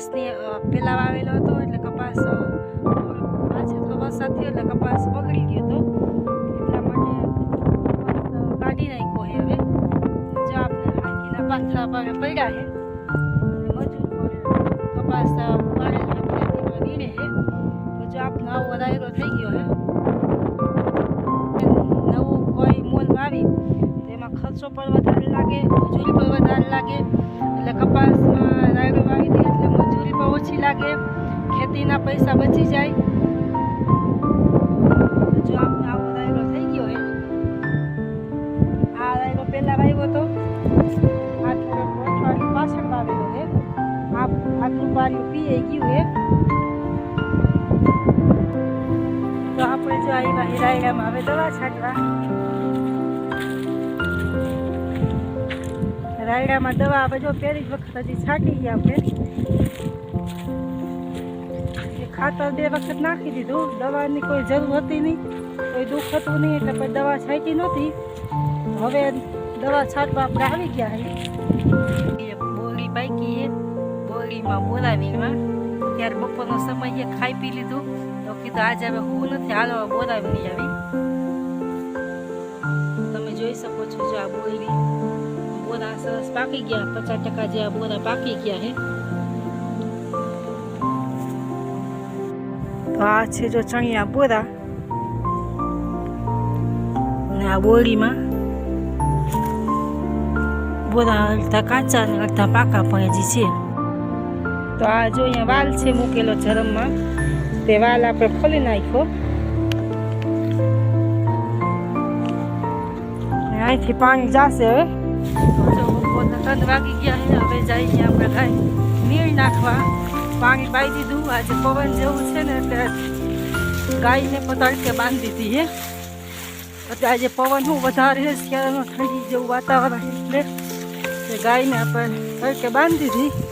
કપાસની અ, આવેલો હતો એટલે કપાસ પાછળ વરસાદ થયો એટલે કપાસ બગડી ગયો હતો. એટલા માટે કાઢી નાખ્યો છે હવે. જો આપણે હાથીના પાથરા પર પડ્યા છે. મજૂર કપાસ વાળેલા વીણે આવો રાયડો થઈ ગયો છે. નવું કોઈ મોલ વાવી તો એમાં ખર્ચો પણ વધારે લાગે મજૂરી પણ વધારે લાગે. એટલે કપાસમાં રાયડો વાવી દે એટલે લાગે, ખેતીના પૈસા બચી જાય. જો આપણે આવો રાયડો થઈ ગયો હે. આ રાયડો પહેલા વાવ્યો હતો આ અઠવાડિયું પાછળ હે. આ આટલું પાણી પીએ ગયું હે. તો આપણે જો આવ્યા હિરાયડામાં હવે દવા છાંટવા. રાયડામાં દવા હવે જો પહેલી જ વખત હજી છાંટી ગયા આપણે. ખાતર બે વખત નાખી દીધું. દવાની કોઈ જરૂર હતી નહીં. કોઈ દુઃખ હતું નહીં, એટલે પછી દવા છાંટી નહોતી. હવે દવા છાંટવા આપણે આવી ગયા હે. બોરી બાકી હે. બોરીમાં બોલાવીમાં ત્યારે બપોરનો સમય ખાઈ પી લીધું. તો કીધું, આજે હવે હું નથી, હાલો બોલાવી નહીં આવી. તમે જોઈ શકો છો જો આ બોરી બોરા સરસ પાકી ગયા. પચાસ ટકા જેવા બોરા પાકી ગયા હે. તો આ છે જો ચણિયા બોરા અને આ બોરીમાં બોરા અડધા કાચા અને અડધા પાકા પણ હજી છે. તો આ જો અહીંયા વાલ છે મૂકેલો જરમમાં તે વાલ આપણે ખોલી નાખ્યો. અહીંથી પાણી જશે હવે. ત્રણ વાગી ગયા હવે જઈએ આપણે ગાય નીર નાખવા. પાણી પાઈ દીધું. આજે પવન જેવું છે ને એટલે ગાયને પતાળકે બાંધી દીધી હે. એટલે આજે પવન શું વધારે છે શિયાળામાં ઠંડી જેવું વાતાવરણ એટલે ગાયને આપણે તડકે બાંધી દીધી.